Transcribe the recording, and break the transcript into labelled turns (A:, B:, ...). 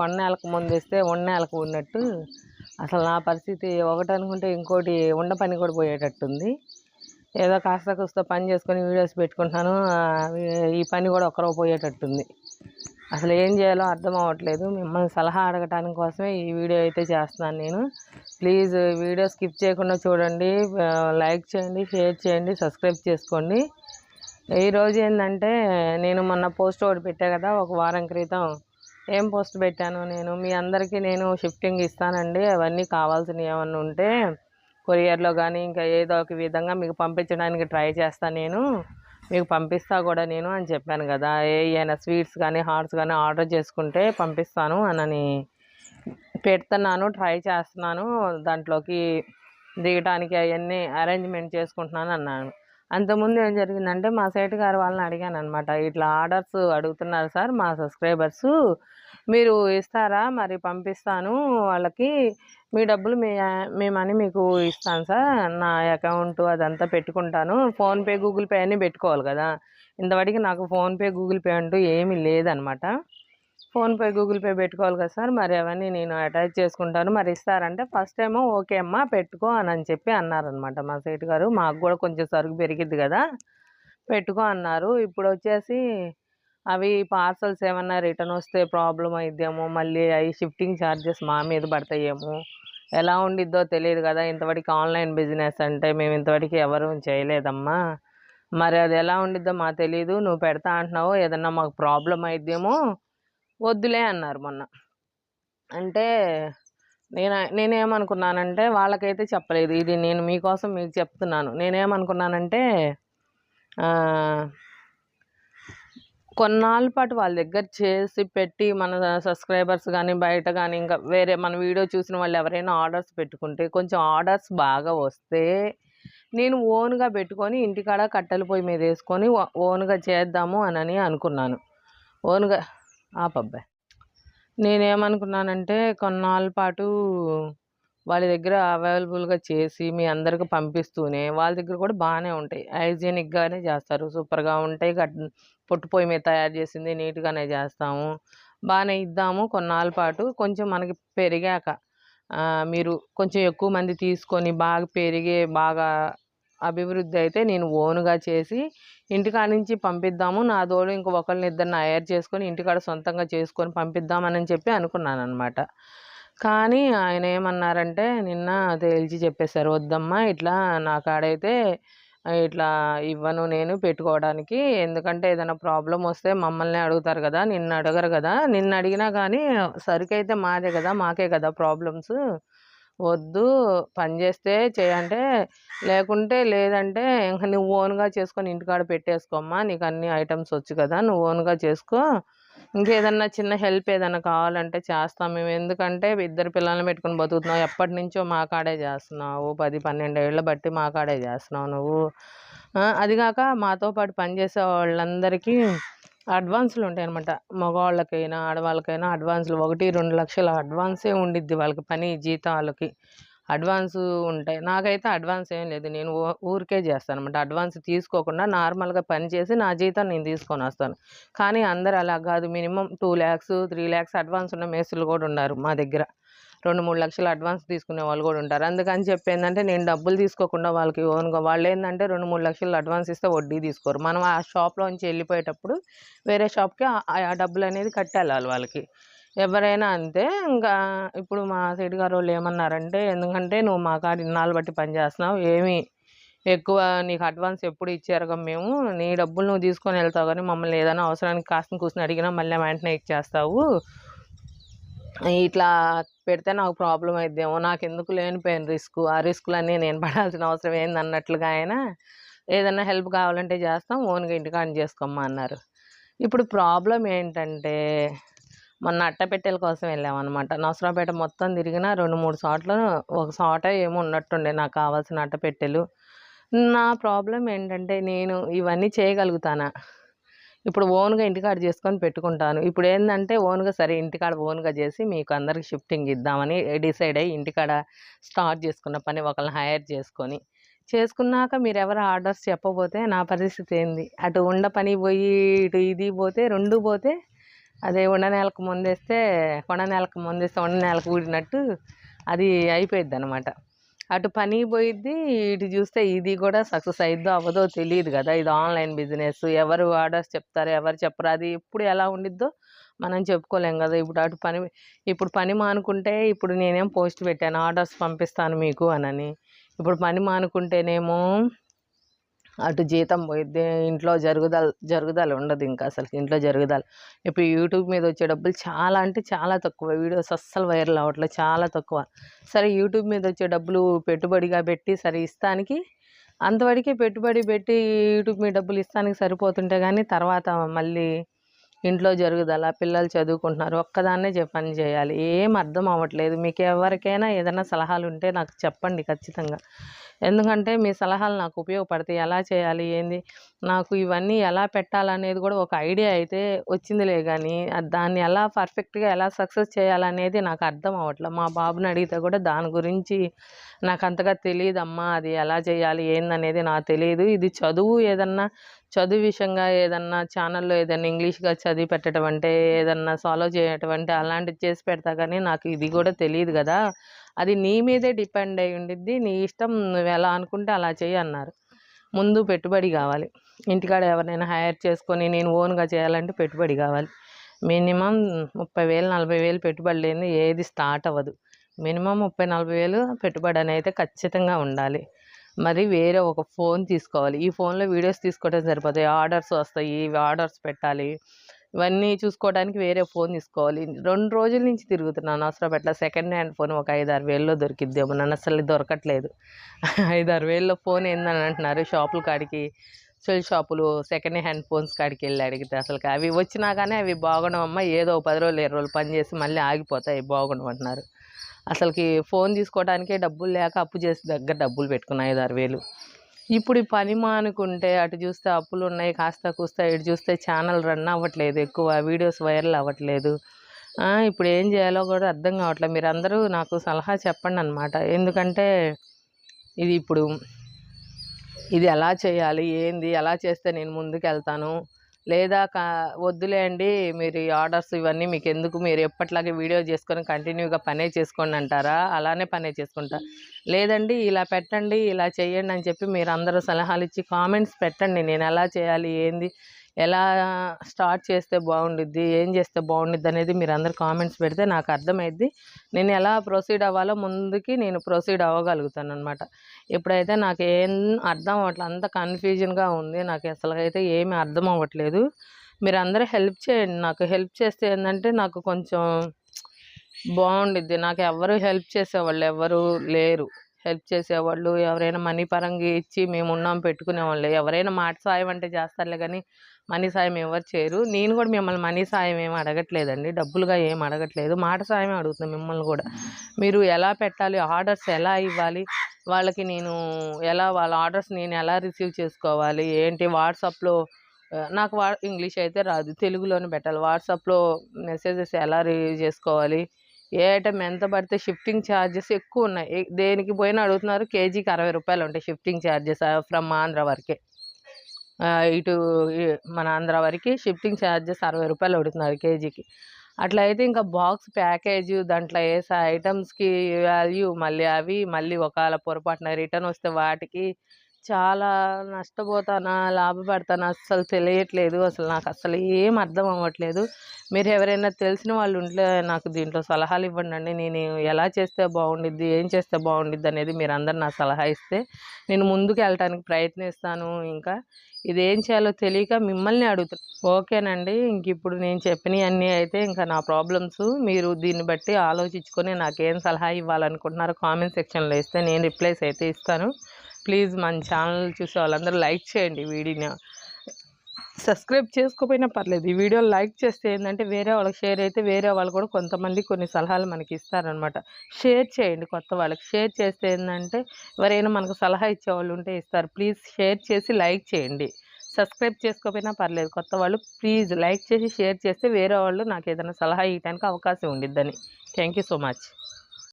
A: కొన్నేళ్ళకు ముందు ఇస్తే ఉన్నేళ్ళకు ఉన్నట్టు. అసలు నా పరిస్థితి ఒకటి అనుకుంటే ఇంకోటి ఉండ పని కూడా పోయేటట్టుంది. ఏదో కాస్త కూస్త పని చేసుకొని వీడియోస్ పెట్టుకుంటున్నాను ఈ పని కూడా ఒకరో పోయేటట్టుంది. అసలు ఏం చేయాలో అర్థం అవ్వట్లేదు. మిమ్మల్ని సలహా అడగటానికి కోసమే ఈ వీడియో అయితే చేస్తున్నాను నేను. ప్లీజ్ వీడియో స్కిప్ చేయకుండా చూడండి లైక్ చేయండి షేర్ చేయండి సబ్స్క్రైబ్ చేసుకోండి. ఈరోజు ఏంటంటే నేను మొన్న పోస్ట్ ఒకటి పెట్టా కదా ఒక వారం క్రితం. ఏం పోస్ట్ పెట్టాను నేను? మీ అందరికీ నేను షిఫ్టింగ్ ఇస్తానండి. అవన్నీ కావాల్సినవి ఏమన్నా ఉంటే కొరియర్లో కానీ ఇంకా ఏదో ఒక విధంగా మీకు పంపించడానికి ట్రై చేస్తాను నేను. మీకు పంపిస్తా కూడా నేను అని చెప్పాను కదా. ఏ అయినా స్వీట్స్ కానీ హార్ట్స్ కానీ ఆర్డర్ చేసుకుంటే పంపిస్తాను అనని పెడుతున్నాను ట్రై చేస్తున్నాను. దాంట్లోకి దిగటానికి అవన్నీ అరేంజ్మెంట్ చేసుకుంటున్నాను అన్నాను. అంతకుముందు ఏం జరిగిందంటే మా సైట్ గారు వాళ్ళని అడిగాను అనమాట ఇట్లా ఆర్డర్స్ అడుగుతున్నారు సార్ మా సబ్స్క్రైబర్స్. మీరు ఇస్తారా? మరి పంపిస్తాను వాళ్ళకి. మీ డబ్బులు మీ మీ మనీ మీకు ఇస్తాను సార్. నా అకౌంట్ అదంతా పెట్టుకుంటాను. ఫోన్పే గూగుల్ పే అన్నీ పెట్టుకోవాలి కదా. ఇంతవరకు నాకు ఫోన్పే గూగుల్ పే అంటూ ఏమీ లేదనమాట ఫోన్పే గూగుల్ పే పెట్టుకోవాలి కదా సార్. మరి అవన్నీ నేను అటాచ్ చేసుకుంటాను. మరి ఇస్తారంటే ఫస్ట్ ఏమో ఓకే అమ్మా పెట్టుకో అని అని చెప్పి అన్నారనమాట మా సైట్ గారు. మాకు కూడా కొంచెం సరుకు పెరిగిద్ది కదా. పెట్టుకో అన్నారు. ఇప్పుడు వచ్చేసి అవి పార్సల్స్ ఏమన్నా రిటర్న్ వస్తే ప్రాబ్లం అయిద్దేమో మళ్ళీ అవి షిఫ్టింగ్ ఛార్జెస్ మా మీద పడతాయేమో ఎలా ఉండిద్దో తెలియదు కదా. ఇంతవరకు ఆన్లైన్ బిజినెస్ అంటే మేము ఇంతవరకు ఎవరు చేయలేదమ్మా. మరి అది ఎలా ఉండిద్దో మాకు తెలియదు నువ్వు పెడతా అంటున్నావు ఏదన్నా మాకు ప్రాబ్లం అయిద్దేమో వద్దులే అన్నారు మొన్న. అంటే నేను నేనేమనుకున్నానంటే వాళ్ళకైతే చెప్పలేదు. ఇది నేను మీకోసం మీకు చెప్తున్నాను. నేనేమనుకున్నానంటే కొన్నాళ్ళ పాటు వాళ్ళ దగ్గర చేసి పెట్టి మన సబ్స్క్రైబర్స్ కానీ బయట కానీ ఇంకా వేరే మన వీడియో చూసిన వాళ్ళు ఎవరైనా ఆర్డర్స్ పెట్టుకుంటే కొంచెం ఆర్డర్స్ బాగా వస్తే నేను ఓన్గా పెట్టుకొని ఇంటికాడ కట్టెల పొయ్యి మీద వేసుకొని ఓ- ఓన్గా చేద్దాము అని అనుకున్నాను. ఓన్గా ఆపబ్బాయి నేనేమనుకున్నానంటే కొన్నాళ్ళ పాటు వాళ్ళ దగ్గర అవైలబుల్గా చేసి మీ అందరికి పంపిస్తూనే వాళ్ళ దగ్గర కూడా బాగానే ఉంటాయి. హైజీనిక్గానే చేస్తారు. సూపర్గా ఉంటాయి. గట్ పొట్టు పొయ్యి మీద తయారు చేసింది నీట్గానే చేస్తాము. బాగానే ఇద్దాము. కొన్నాళ్ళ పాటు కొంచెం మనకి పెరిగాక మీరు కొంచెం ఎక్కువ మంది తీసుకొని బాగా పెరిగే బాగా అభివృద్ధి అయితే నేను ఓనుగా చేసి ఇంటికాడ నుంచి పంపిద్దాము. నా దోడు ఇంకొకళ్ళని ఇద్దరిని హైర్ చేసుకొని ఇంటికాడ సొంతంగా చేసుకొని పంపిద్దామని చెప్పి అనుకున్నాను అనమాట కానీ ఆయన ఏమన్నారంటే నిన్న తేల్చి చెప్పేశారు వద్దమ్మా ఇట్లా నా కాడైతే ఇట్లా ఇవ్వను నేను పెట్టుకోవడానికి. ఎందుకంటే ఏదైనా ప్రాబ్లం వస్తే మమ్మల్ని అడుగుతారు కదా నిన్ను అడగరు కదా. నిన్ను అడిగినా కానీ సరుకు అయితే మాదే కదా మాకే కదా ప్రాబ్లమ్స్. వద్దు పని చేస్తే చేయంటే లేకుంటే లేదంటే ఇంకా నువ్వు ఓన్గా చేసుకొని ఇంటికాడ పెట్టేసుకోమ్మా నీకు అన్ని ఐటమ్స్ వచ్చు కదా నువ్వు ఓన్గా చేసుకో. ఇంకేదన్నా చిన్న హెల్ప్ ఏదైనా కావాలంటే చేస్తాం మేము. ఎందుకంటే ఇద్దరు పిల్లల్ని పెట్టుకొని బతుకుతున్నావు. ఎప్పటి నుంచో మా కాడే చేస్తున్నావు. పది పన్నెండు ఏళ్ళ బట్టి మా కాడే చేస్తున్నావు నువ్వు. అదిగాక అది కాక మాతో పాటు పనిచేసే వాళ్ళందరికీ అడ్వాన్సులు ఉంటాయి అనమాట మగవాళ్ళకైనా ఆడవాళ్ళకైనా అడ్వాన్సులు. ఒకటి రెండు లక్షల అడ్వాన్సే ఉండిద్ది వాళ్ళకి పని జీతాలకి. అడ్వాన్స్ ఉంటాయి. నాకైతే అడ్వాన్స్ ఏం లేదు. నేను ఊరికే చేస్తాను అనమాట అడ్వాన్స్ తీసుకోకుండా నార్మల్గా పని చేసి నా జీతం నేను తీసుకొని వస్తాను. కానీ అందరు అలా కాదు. Minimum two lakhs three lakhs advance ఉన్న మేస్త్రులు కూడా ఉన్నారు మా దగ్గర. రెండు మూడు లక్షలు అడ్వాన్స్ తీసుకునే వాళ్ళు కూడా ఉంటారు. అందుకని చెప్పి ఏంటంటే నేను డబ్బులు తీసుకోకుండా వాళ్ళకి ఓన్గా వాళ్ళు ఏంటంటే రెండు మూడు లక్షలు అడ్వాన్స్ ఇస్తే వడ్డీ తీసుకోరు. మనం ఆ షాప్లోంచి వెళ్ళిపోయేటప్పుడు వేరే షాప్కి ఆ- ఆ డబ్బులు అనేది కట్టేళ్ళాలి వాళ్ళకి. ఎవరైనా అంతే. ఇంకా ఇప్పుడు మా సైడ్ గారు వాళ్ళు ఏమన్నారంటే ఎందుకంటే నువ్వు మా కాడ ఇన్నాళ్ళు బట్టి పని చేస్తున్నావు. ఏమీ ఎక్కువ నీకు అడ్వాన్స్ ఎప్పుడు ఇచ్చారుగా మేము. నీ డబ్బులు నువ్వు తీసుకొని వెళ్తావు కానీ మమ్మల్ని ఏదైనా అవసరానికి కాస్త కూర్చొని అడిగినా మళ్ళీ వెంటనే ఇచ్చేస్తావు. ఇట్లా పెడితే నాకు ప్రాబ్లం అయిద్దేమో నాకు ఎందుకు లేనిపోయాను రిస్క్ ఆ రిస్కులన్నీ నేను పడాల్సిన అవసరం ఏంది అన్నట్లుగా ఆయన ఏదైనా హెల్ప్ కావాలంటే చేస్తాం ఓన్గా ఇంటికాడ చేసుకోమ్మా అన్నారు. ఇప్పుడు ప్రాబ్లం ఏంటంటే మొన్న అట్టపెట్టెల కోసం వెళ్ళామన్నమాట. నవసరాపేట మొత్తం తిరిగిన రెండు మూడు చోట్ల ఒక చోట ఏమో ఉన్నట్టుండే నాకు కావాల్సిన అట్టపెట్టెలు. నా ప్రాబ్లం ఏంటంటే నేను ఇవన్నీ చేయగలుగుతానా? ఇప్పుడు ఓన్గా ఇంటికాడ చేసుకొని పెట్టుకుంటాను. ఇప్పుడు ఏంటంటే ఓన్గా సరే ఇంటికాడ ఓన్గా చేసి మీకు అందరికి షిఫ్టింగ్ ఇద్దామని డిసైడ్ అయ్యి ఇంటికాడ స్టార్ట్ చేసుకున్న పని ఒకళ్ళని హైర్ చేసుకొని. చేసుకున్నాక మీరు ఎవరు ఆర్డర్స్ చెప్పబోతే నా పరిస్థితి ఏంది? అటు ఉండ పని పోయి ఇటు ఇది పోతే రెండు పోతే అదే ఉండ నెలకు ముందేస్తే కొండ నెలకు ముందేస్తే ఉండ నెలకు ఊడినట్టు అది అయిపోయిద్ది అనమాట అటు పని పోయిద్ది ఇటు చూస్తే ఇది కూడా సక్సెస్ అయిద్దో అవ్వదో తెలియదు కదా. ఇది ఆన్లైన్ బిజినెస్. ఎవరు ఆర్డర్స్ చెప్తారు ఎవరు చెప్పరు. అది ఎప్పుడు ఎలా ఉండిద్దో మనం చెప్పుకోలేం కదా. ఇప్పుడు అటు పని ఇప్పుడు పని మానుకుంటే ఇప్పుడు నేనేం పోస్ట్ పెట్టాను ఆర్డర్స్ పంపిస్తాను మీకు అనని. ఇప్పుడు పని మానుకుంటేనేమో అటు జీతం పోయిద్ది ఇంట్లో జరుగుదల జరుగుదల ఉండదు ఇంకా అసలు ఇంట్లో జరుగుదల. ఇప్పుడు యూట్యూబ్ మీద వచ్చే డబ్బులు చాలా అంటే చాలా తక్కువ. వీడియోస్ అస్సలు వైరల్ అవ్వట్లేదు చాలా తక్కువ. సరే యూట్యూబ్ మీద వచ్చే డబ్బులు పెట్టుబడిగా పెట్టి సరే ఇస్తానికి అంతవరకే పెట్టుబడి పెట్టి యూట్యూబ్ మీద డబ్బులు ఇస్తానికి సరిపోతుంటే కానీ తర్వాత మళ్ళీ ఇంట్లో జరుగుదల పిల్లలు చదువుకుంటున్నారు ఒక్కదాన్నే చె- పని చేయాలి. ఏం అర్థం అవ్వట్లేదు. మీకు ఎవరికైనా ఏదైనా సలహాలు ఉంటే నాకు చెప్పండి ఖచ్చితంగా. ఎందుకంటే మీ సలహాలు నాకు ఉపయోగపడతాయి. ఎలా చేయాలి? ఏంది? నాకు ఇవన్నీ ఎలా పెట్టాలనేది కూడా ఒక ఐడియా అయితే వచ్చిందిలే కానీ దాన్ని ఎలా పర్ఫెక్ట్గా ఎలా సక్సెస్ చేయాలనేది నాకు అర్థం అవ్వట్లేదు మా బాబుని అడిగితే కూడా దాని గురించి నాకు అంతగా తెలియదమ్మా అది ఎలా చేయాలి? ఏందనేది నాకు తెలియదు ఇది చదువు ఏదన్నా చదువు విషయంగా ఏదన్నా ఛానల్లో ఏదైనా ఇంగ్లీష్గా చదివి పెట్టడం అంటే ఏదన్నా సాల్వ్ చేయటం అంటే అలాంటివి చేసి పెడతా కానీ నాకు ఇది కూడా తెలియదు కదా. అది నీ మీదే డిపెండ్ అయి ఉండిద్ది. నీ ఇష్టం నువ్వు ఎలా అనుకుంటే అలా చేయి అన్నారు. ముందు పెట్టుబడి కావాలి. ఇంటికాడ ఎవరినైనా హైర్ చేసుకొని నేను ఓన్గా చేయాలంటే పెట్టుబడి కావాలి. మినిమం ముప్పై వేలు నలభై వేలు పెట్టుబడి లేని ఏది స్టార్ట్ అవ్వదు. మినిమం ముప్పై నలభై వేలు పెట్టుబడి అనేది అయితే ఖచ్చితంగా ఉండాలి. మరి వేరే ఒక ఫోన్ తీసుకోవాలి. ఈ ఫోన్లో వీడియోస్ తీసుకోవడం సరిపోతాయి. ఆర్డర్స్ వస్తాయి. ఇవి ఆర్డర్స్ పెట్టాలి. ఇవన్నీ చూసుకోవడానికి వేరే ఫోన్ తీసుకోవాలి. రెండు రోజుల నుంచి తిరుగుతున్నాను. అవసరం ఎట్లా సెకండ్ హ్యాండ్ ఫోన్ ఒక ఐదు ఆరు వేల్లో దొరికిద్దేమో. నన్ను అసలు దొరకట్లేదు. ఐదు ఆరు వేల్లో ఫోన్ ఏందని అంటున్నారు. షాపుల కాడికి సెల్ షాపులు సెకండ్ హ్యాండ్ ఫోన్స్ కాడికి వెళ్ళి అడిగితే అసలు అవి వచ్చినా కానీ అవి బాగుండవమ్మా. ఏదో పది రోజులు ఇరవై రోజులు పని చేసి మళ్ళీ ఆగిపోతాయి. బాగుండవు అంటున్నారు. అసలుకి ఫోన్ తీసుకోవడానికే డబ్బులు లేక అప్పు చేసి దగ్గర డబ్బులు పెట్టుకున్నా ఐదు ఆరు వేలు. ఇప్పుడు ఈ పని మానుకుంటే అటు చూస్తే అప్పులు ఉన్నాయి కాస్త కూస్తా ఇటు చూస్తే ఛానల్ రన్ అవ్వట్లేదు ఎక్కువ వీడియోస్ వైరల్ అవ్వట్లేదు. ఇప్పుడు ఏం చేయాలో కూడా అర్థం కావట్లేదు. మీరు అందరూ నాకు సలహా చెప్పండి అనమాట ఎందుకంటే ఇది ఇప్పుడు ఇది ఎలా చేయాలి ఏంది ఎలా చేస్తే నేను ముందుకు వెళ్తాను లేదా కా వద్దులేండి మీరు ఆర్డర్స్ ఇవన్నీ మీకు ఎందుకు మీరు ఎప్పట్లాగే వీడియో చేసుకొని కంటిన్యూగా పనే చేసుకోండి అంటారా? అలానే పనే చేసుకుంటా. లేదండి ఇలా పెట్టండి ఇలా చేయండి అని చెప్పి మీరు అందరూ సలహాలు ఇచ్చి కామెంట్స్ పెట్టండి. నేను ఎలా చేయాలి ఏంది? ఎలా స్టార్ట్ చేస్తే బాగుండిద్ది ఏం చేస్తే బాగుండిద్ది అనేది మీరు అందరు కామెంట్స్ పెడితే నాకు అర్థమైద్ది. నేను ఎలా ప్రొసీడ్ అవ్వాలో ముందుకి నేను ప్రొసీడ్ అవ్వగలుగుతాను అనమాట ఇప్పుడైతే నాకు ఏం అర్థం అవ్వట్లేదు అంత కన్ఫ్యూజన్గా ఉంది. నాకు అసలు అయితే ఏమీ అర్థం అవ్వట్లేదు. మీరు అందరూ హెల్ప్ చేయండి. నాకు హెల్ప్ చేస్తే ఏంటంటే నాకు కొంచెం బాగుండిద్ది. నాకు ఎవరు హెల్ప్ చేసేవాళ్ళు ఎవరు లేరు. హెల్ప్ చేసేవాళ్ళు ఎవరైనా మనీ పరంగా ఇచ్చి మేము ఉన్నాం పెట్టుకునేవాళ్ళు. ఎవరైనా మాట సాయం అంటే చేస్తారులే కానీ మనీ సాయం ఎవరు చేయరు. నేను కూడా మిమ్మల్ని మనీ సాయం ఏం అడగట్లేదండి. డబ్బులుగా ఏం అడగట్లేదు. మాట సాయం అడుగుతున్నాను మిమ్మల్ని కూడా. మీరు ఎలా పెట్టాలి? ఆర్డర్స్ ఎలా ఇవ్వాలి? వాళ్ళకి నేను ఎలా వాళ్ళ ఆర్డర్స్ నేను ఎలా రిసీవ్ చేసుకోవాలి? ఏంటి? వాట్సాప్లో నాకు వా ఇంగ్లీష్ అయితే రాదు. తెలుగులోనే పెట్టాలి. వాట్సాప్లో మెసేజెస్ ఎలా రిసీవ్ చేసుకోవాలి? ఏ ఐటమ్ ఎంత పడితే షిఫ్టింగ్ ఛార్జెస్ ఎక్కువ ఉన్నాయి. దేనికి పోయినా అడుగుతున్నారు కేజీకి అరవై రూపాయలు ఉంటాయి షిఫ్టింగ్ ఛార్జెస్ ఫ్రమ్ ఆంధ్ర వరకే. ఇటు మన ఆంధ్ర వరకు షిఫ్టింగ్ ఛార్జెస్ అరవై రూపాయలు పడుతున్నారు కేజీకి. అట్లా అయితే ఇంకా బాక్స్ ప్యాకేజ్ దాంట్లో వేసే ఐటమ్స్కి వాల్యూ మళ్ళీ అవి మళ్ళీ ఒకవేళ పొరపాటున రిటర్న్ వస్తే వాటికి చాలా నష్టపోతానా లాభపడతానా అస్సలు తెలియట్లేదు. అసలు నాకు అసలు ఏం అర్థం అవ్వట్లేదు. మీరు ఎవరైనా తెలిసిన వాళ్ళు ఉంటే నాకు దీంట్లో సలహాలు ఇవ్వండి అండి నేను ఎలా చేస్తే బాగుండిద్ది ఏం చేస్తే బాగుండిద్ది అనేది మీరు అందరు నా సలహా ఇస్తే నేను ముందుకు వెళ్ళటానికి ప్రయత్నిస్తాను. ఇంకా ఇది ఏం చేయాలో తెలియక మిమ్మల్ని అడుగుతాను ఓకేనండి ఇంక ఇప్పుడు నేను చెప్పినవన్నీ అయితే ఇంకా నా ప్రాబ్లమ్స్. మీరు దీన్ని బట్టి ఆలోచించుకొని నాకేం సలహా ఇవ్వాలనుకుంటున్నారో కామెంట్ సెక్షన్లో ఇస్తే నేను రిప్లైస్ అయితే ఇస్తాను. ప్లీజ్ మన ఛానల్ చూసే వాళ్ళందరూ లైక్ చేయండి వీడియో వీడియోని. సబ్స్క్రైబ్ చేసుకోపోయినా పర్లేదు. ఈ వీడియో లైక్ చేస్తే ఏంటంటే వేరే వాళ్ళకి షేర్ అయితే వేరే వాళ్ళు కూడా కొంతమంది కొన్ని సలహాలు మనకి ఇస్తారనమాట షేర్ చేయండి కొత్త వాళ్ళకి. షేర్ చేస్తే ఏంటంటే ఎవరైనా మనకు సలహా ఇచ్చేవాళ్ళు ఉంటే ఇస్తారు. ప్లీజ్ షేర్ చేసి లైక్ చేయండి. సబ్స్క్రైబ్ చేసుకోకపోయినా పర్లేదు. కొత్త వాళ్ళు ప్లీజ్ లైక్ చేసి షేర్ చేస్తే వేరే వాళ్ళు నాకు ఏదైనా సలహా ఇవ్వడానికి అవకాశం ఉండిద్దని. Thank you so much.